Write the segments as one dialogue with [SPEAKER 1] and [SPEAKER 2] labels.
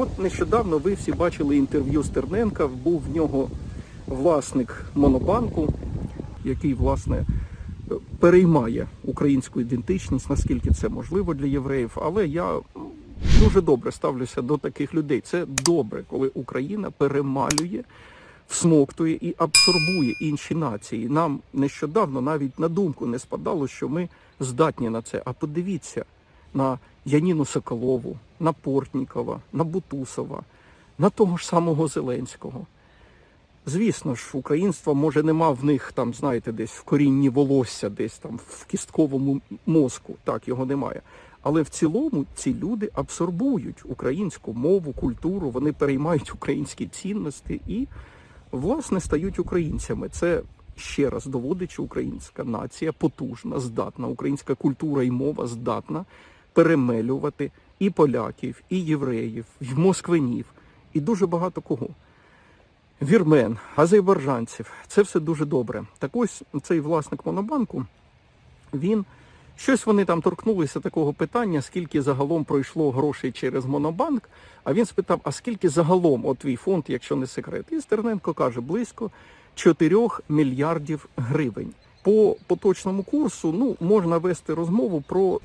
[SPEAKER 1] От нещодавно ви всі бачили інтерв'ю Стерненка, був в нього власник монобанку, який, власне, переймає українську ідентичність, наскільки це можливо для євреїв. Але я дуже добре ставлюся до таких людей. Це добре, коли Україна перемалює, всмоктує і абсорбує інші нації. Нам нещодавно навіть на думку не спадало, що ми здатні на це. А подивіться на Яніну Соколову, на Портнікова, на Бутусова, на того ж самого Зеленського. Звісно ж, українство може нема в них там, знаєте, десь в корінні волосся, десь там в кістковому мозку. Так, його немає. Але в цілому ці люди абсорбують українську мову, культуру, вони переймають українські цінності і, власне, стають українцями. Це ще раз доводить, що українська нація потужна, здатна, українська культура і мова здатна перемелювати і поляків, і євреїв, і москвинів, і дуже багато кого вірмен, азербайджанців. Це все дуже добре. Так ось цей власник монобанку, він щось вони там торкнулися такого питання, скільки загалом пройшло грошей через монобанк. А він спитав: а скільки загалом от твій фонд, якщо не секрет? І Стерненко каже, близько 4 мільярдів гривень. По поточному курсу ну, можна вести розмову про,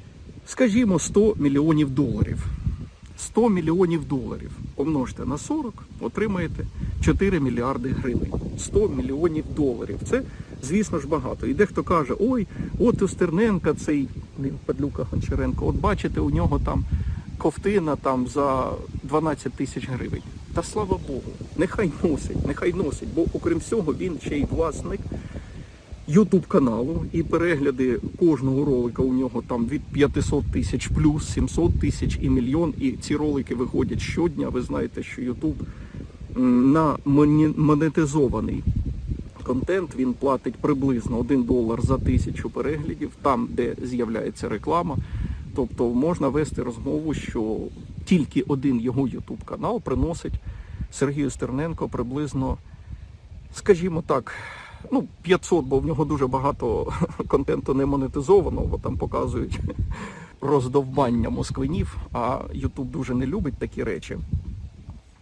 [SPEAKER 1] скажімо, 100 мільйонів доларів. 100 мільйонів доларів помножте на 40, отримаєте 4 мільярди гривень. 100 мільйонів доларів. Це, звісно ж, багато. І дехто каже, ой, от у Стерненка цей падлюка Гончаренко, от бачите, у нього там ковтина там за 12 тисяч гривень. Та слава Богу, нехай носить, нехай носить, бо окрім всього він ще й власник Ютуб каналу і перегляди кожного ролика у нього там від 500 тисяч плюс 700 тисяч і мільйон. І ці ролики виходять щодня. Ви знаєте, що Ютуб на монетизований контент він платить приблизно 1 долар за тисячу переглядів, там де з'являється реклама. Тобто можна вести розмову, що тільки один його Ютуб канал приносить Сергію Стерненко приблизно скажімо так, ну 500, бо в нього дуже багато контенту не монетизованого, там показують роздовбання москвинів, а Ютуб дуже не любить такі речі.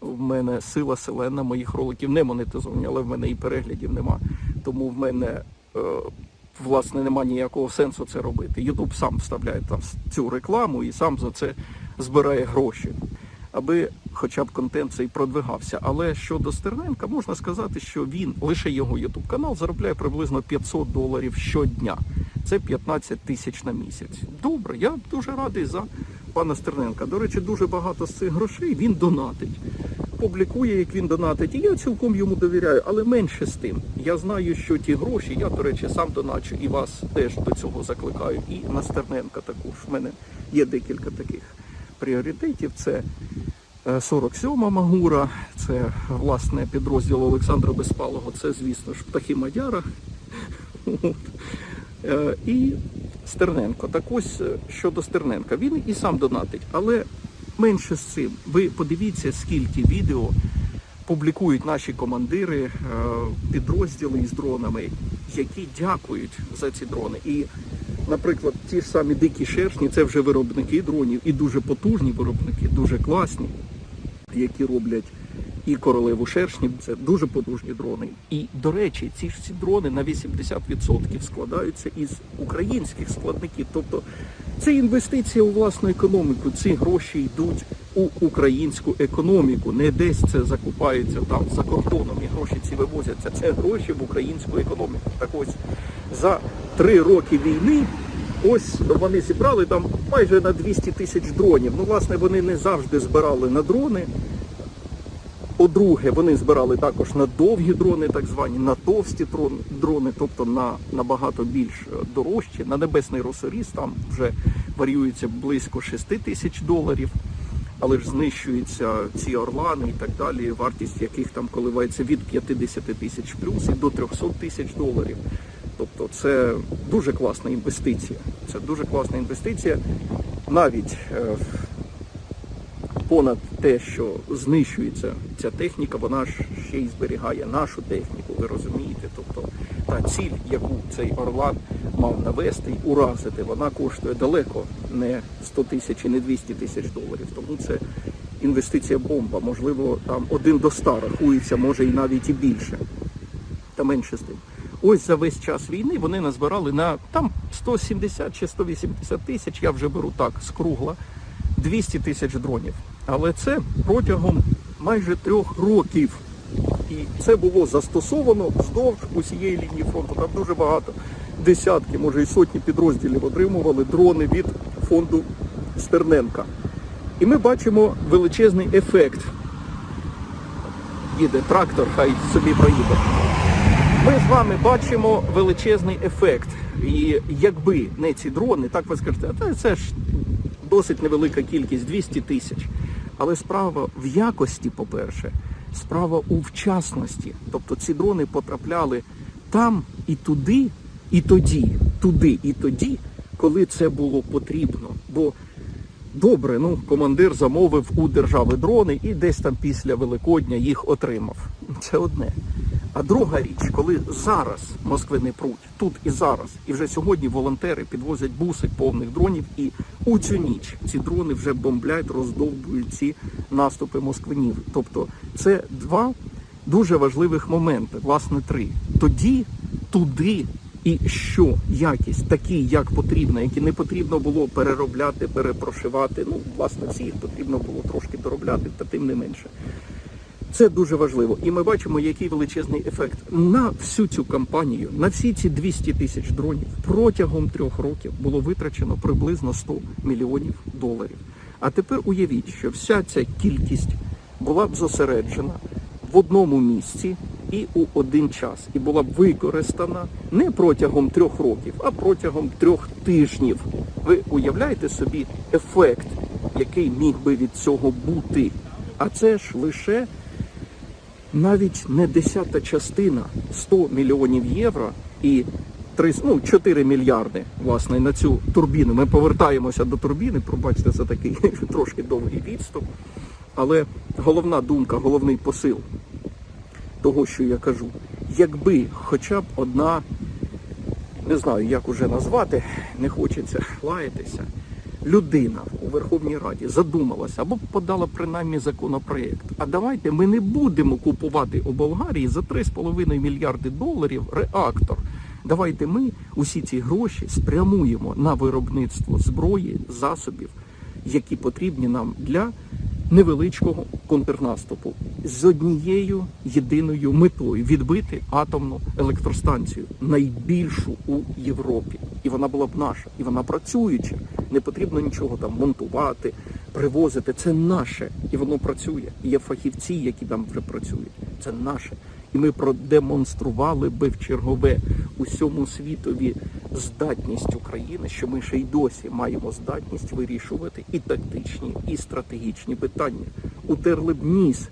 [SPEAKER 1] В мене сила селена моїх роликів не монетизовані, але в мене і переглядів нема. Тому в мене е, власне нема ніякого сенсу це робити. Ютуб сам вставляє там цю рекламу і сам за це збирає гроші, аби хоча б контент цей продвигався. Але щодо Стерненка, можна сказати, що він лише його Ютуб канал заробляє приблизно 500 доларів щодня. Це 15 тисяч на місяць. Добре, я дуже радий за пана Стерненка. До речі, дуже багато з цих грошей він донатить. Публікує, як він донатить, і я цілком йому довіряю, але менше з тим. Я знаю, що ті гроші, я, до речі, сам доначу і вас теж до цього закликаю. І на Стерненка також. В мене є декілька таких пріоритетів. Це е, 47-ма Магура, це власне підрозділ Олександра Безпалого, це, звісно ж, птахи Мадяра. Е, І Стерненко. Так ось е, щодо Стерненка, він і сам донатить, але менше з цим. Ви подивіться, скільки відео публікують наші командири, е, підрозділи із дронами, які дякують за ці дрони. І, наприклад, ті ж самі дикі шершні, це вже виробники дронів, і дуже потужні виробники, дуже класні, які роблять і королеву шершнів. Це дуже потужні дрони. І, до речі, ці ж ці дрони на 80% складаються із українських складників. Тобто це інвестиція у власну економіку. Ці гроші йдуть у українську економіку. Не десь це закупається там за кордоном і гроші ці вивозяться. Це гроші в українську економіку. Так ось за три роки війни. Ось вони зібрали там майже на 200 тисяч дронів. Ну, власне, вони не завжди збирали на дрони. По-друге, вони збирали також на довгі дрони, так звані, на товсті дрони, тобто на набагато більш е, дорожчі. На небесний росоріс там вже варіюється близько 6 тисяч доларів, але ж знищуються ці орлани і так далі, вартість яких там коливається від 50 тисяч плюс і до 300 тисяч доларів. Тобто це дуже класна інвестиція. Це дуже класна інвестиція. Навіть е, понад те, що знищується ця техніка, вона ж ще й зберігає нашу техніку, ви розумієте? Тобто та ціль, яку цей Орлан мав навести і уразити, вона коштує далеко не 100 тисяч і не 200 тисяч доларів. Тому це інвестиція бомба. Можливо, там один до ста рахується, може і навіть і більше. Та менше з тим. Ось за весь час війни вони назбирали на там 170 чи 180 тисяч, я вже беру так, скругла, 200 тисяч дронів. Але це протягом майже трьох років. І це було застосовано вздовж усієї лінії фронту. Там дуже багато десятки, може і сотні підрозділів отримували дрони від фонду Стерненка. І ми бачимо величезний ефект. Їде трактор, хай собі проїде. Ми з вами бачимо величезний ефект. І якби не ці дрони, так ви скажете, а це ж досить невелика кількість 200 тисяч. Але справа в якості, по-перше, справа у вчасності. Тобто ці дрони потрапляли там і туди, і тоді, туди і тоді, коли це було потрібно. Бо добре, ну командир замовив у держави дрони і десь там після Великодня їх отримав. Це одне. А друга річ, коли зараз Москви не пруть, тут і зараз, і вже сьогодні волонтери підвозять буси повних дронів, і у цю ніч ці дрони вже бомблять, роздовбують ці наступи москвинів. Тобто це два дуже важливих моменти, власне, три. Тоді, туди і що якість, такі, як потрібно, які не потрібно було переробляти, перепрошивати. Ну, власне, всі їх потрібно було трошки доробляти, та тим не менше. Це дуже важливо, і ми бачимо, який величезний ефект на всю цю кампанію, на всі ці 200 тисяч дронів протягом трьох років було витрачено приблизно 100 мільйонів доларів. А тепер уявіть, що вся ця кількість була б зосереджена в одному місці і у один час, і була б використана не протягом трьох років, а протягом трьох тижнів. Ви уявляєте собі ефект, який міг би від цього бути? А це ж лише навіть не десята частина 100 мільйонів євро і 3, ну, 4 мільярди власне на цю турбіну. Ми повертаємося до турбіни, пробачте за такий трошки довгий відступ. Але головна думка, головний посил того, що я кажу, якби хоча б одна, не знаю, як уже назвати, не хочеться лаятися, людина у Верховній Раді задумалася або подала принаймні законопроект. А давайте ми не будемо купувати у Болгарії за 3,5 мільярди доларів реактор. Давайте ми усі ці гроші спрямуємо на виробництво зброї, засобів, які потрібні нам для невеличкого контрнаступу з однією єдиною метою відбити атомну електростанцію, найбільшу у Європі. І вона була б наша, і вона працююча. Не потрібно нічого там монтувати, привозити. Це наше, і воно працює. Є фахівці, які там вже працюють. Це наше. І ми продемонстрували би в чергове усьому світові здатність України, що ми ще й досі маємо здатність вирішувати і тактичні, і стратегічні питання. Утерли б ніс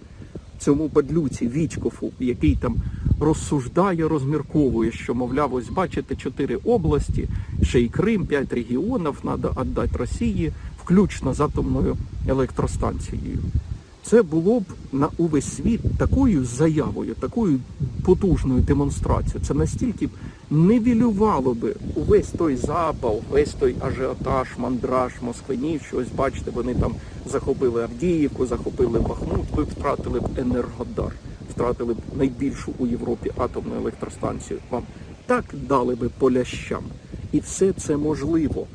[SPEAKER 1] цьому падлюці Вічкофу, який там розсуждає, розмірковує, що, мовляв, ось бачите, чотири області, ще й Крим, п'ять регіонів треба віддати Росії, включно з атомною електростанцією. Це було б на увесь світ такою заявою, такою потужною демонстрацією. Це настільки б нивелювало би увесь той запал, весь той ажіотаж, мандраж москвинів, що ось бачите, вони там захопили Авдіївку, захопили Бахмут, ви втратили б Енергодар, втратили б найбільшу у Європі атомну електростанцію. Вам так дали би полящам. І все це можливо.